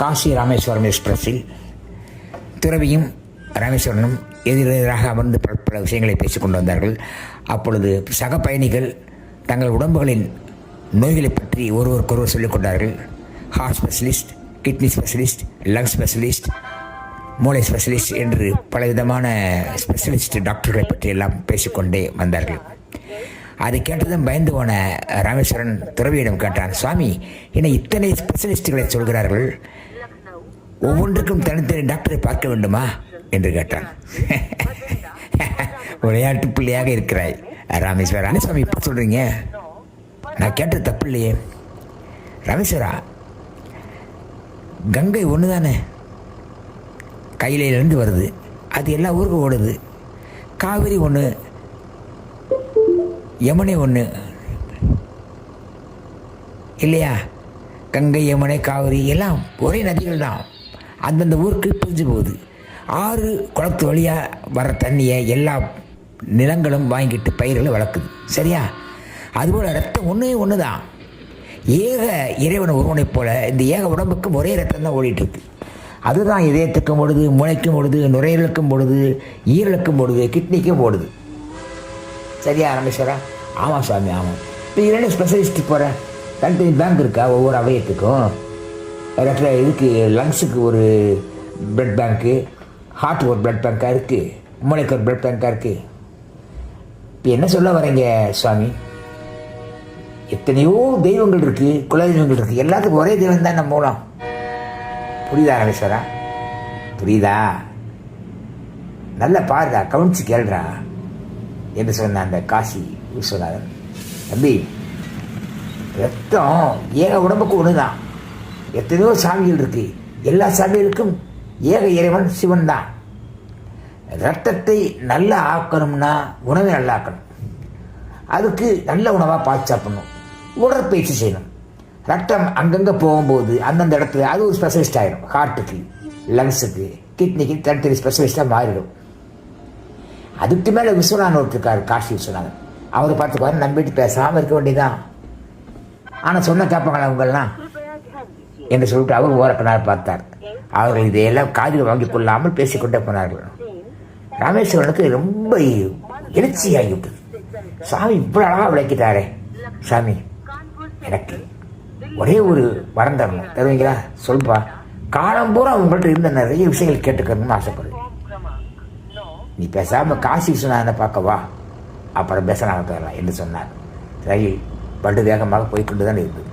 காசி ராமேஸ்வரம் எக்ஸ்பிரஸில் துறவியும் ராமேஸ்வரனும் எதிரெதிராக அமர்ந்து பல பல விஷயங்களை பேசிக்கொண்டு வந்தார்கள். அப்பொழுது சக பயணிகள் தங்கள் உடம்புகளின் நோய்களை பற்றி ஒருவருக்கொருவர் சொல்லிக் கொண்டார்கள். Heart specialist kidney specialist lung specialist மூளை ஸ்பெஷலிஸ்ட் என்று பலவிதமான ஸ்பெஷலிஸ்ட் டாக்டர்களை பற்றி எல்லாம் பேசிக்கொண்டே வந்தார்கள். அதை கேட்டதும் பயந்து போன ராமேஸ்வரன் துறவியிடம் கேட்டான் சுவாமி என்னை இத்தனை ஸ்பெஷலிஸ்ட்டுகளை சொல்கிறார்கள்? ஒவ்வொன்றுக்கும் தனித்தனி டாக்டரை பார்க்க வேண்டுமா? என்று கேட்டான். விளையாட்டு பிள்ளையாக இருக்கிறாய். ராமேஸ்வரன் சுவாமி இப்போ சொல்கிறீங்க நான் கேட்டது தப்பு இல்லையே ராமேஸ்வரா கங்கை ஒன்று தானே கையிலேருந்து வருது. அது எல்லா ஊருக்கும் ஓடுது. காவிரி ஒன்று யமுனை ஒன்று இல்லையா? கங்கை யமுனை காவிரி எல்லாம் ஒரே நதிகள் தான் அந்தந்த ஊருக்கு பிரிஞ்சு போகுது. ஆறு குளத்து வழியாக வர தண்ணியை எல்லா நிலங்களும் வாங்கிட்டு பயிர்களை வளர்க்குது. சரியா? அதுபோல் ரத்தம் ஒன்றே ஒன்று தான் ஏக இறைவன் ஒருவனைப் போல் இந்த ஏக உடம்புக்கும் ஒரே ரத்தம் தான் ஓடிட்டு இருக்கு அதுதான் இதயத்துக்கும் ஓடுது முளைக்கும் ஓடுது நுரையீரலுக்கும் ஓடுது ஈரலுக்கும் ஓடுது கிட்னிக்கும் ஓடுது. சரியா ரமேஸ்வரா? ஆமாம் சாமி ஆமாம் இப்போ இரண்டு ஸ்பெஷலிஸ்ட் போகிறேன் தனித்தனி பேங்க் இருக்கா ஒவ்வொரு அவயத்துக்கும்? டாக்டர் இதுக்கு லங்ஸுக்கு ஒரு பிளட் பேங்க்கு ஹார்ட்டுக்கு ஒரு பிளட் பேங்க்காக இருக்குது மூளைக்கு ஒரு பிளட் பேங்க்காக இருக்குது இப்போ என்ன சொல்ல வரீங்க சுவாமி? எத்தனையோ தெய்வங்கள் இருக்குது குலதெய்வங்கள் இருக்குது எல்லாத்துக்கும் ஒரே தெய்வம் தான் நம்ம மூலம். புரியுதா ரமேஸ்வரா? புரியுதா? நல்லா பாருடா கவனிச்சு கேள்றா. என்று சொன்ன அந்த காசி விஸ்வநாதன். தம்பி ரத்தம் ஏக உடம்புக்கு ஒன்று தான் எத்தனையோ சாமிகள் இருக்கு. எல்லா சாமிகளுக்கும் ஏக இறைவன் சிவன் தான். ரத்தத்தை நல்லா ஆக்கணும்னா உணவை நல்லா ஆக்கணும். அதுக்கு நல்ல உணவாக பார்த்து சாப்பிடணும். உடற்பயிற்சி செய்யணும். ரத்தம் அங்கங்கே போகும்போது அந்தந்த இடத்துல அது ஒரு ஸ்பெஷலிஸ்ட் ஆகிடும் ஹார்ட்டுக்கு லங்ஸுக்கு கிட்னிக்கு தனித்தனி ஸ்பெஷலிஸ்ட்டாக மாறிடும். அதுக்கு மேலே விஸ்வநாதன் ஒருத்தருக்கார் காசி விஸ்வநாதன். அவர் பார்த்துக்குவாரு நம்பிட்டு பேசாமல் இருக்க வேண்டியதான் ஆனால் சொன்ன கேட்பாங்களா அவங்கெல்லாம் என்று சொல்லிட்டு அவர் ஓரக்கனார் பார்த்தார். அவர்கள் இதையெல்லாம் காதில் வாங்கிக் கொள்ளாமல் பேசிக்கொண்டே போனார்கள். ராமேஸ்வரனுக்கு ரொம்ப எழுச்சியாகிவிட்டது. சாமி இவ்வளோ அழகாக விளக்கிட்டாரே. சாமி எனக்கு ஒரே ஒரு வரம் தரணும். தருவீங்களா? சொல்பா காலம் பூரா உங்கள்கிட்ட இருந்த நிறைய விஷயங்கள் கேட்டுக்கணும்னு ஆசைப்படுறேன். நீ பேசாமல் காசி விஸ்வநாதனை அப்புறம் பேச அப்புறம் பேசலாம் என்று சொன்னார். ரயில் படு வேகமாக போய்கொண்டு தான் இருந்தது.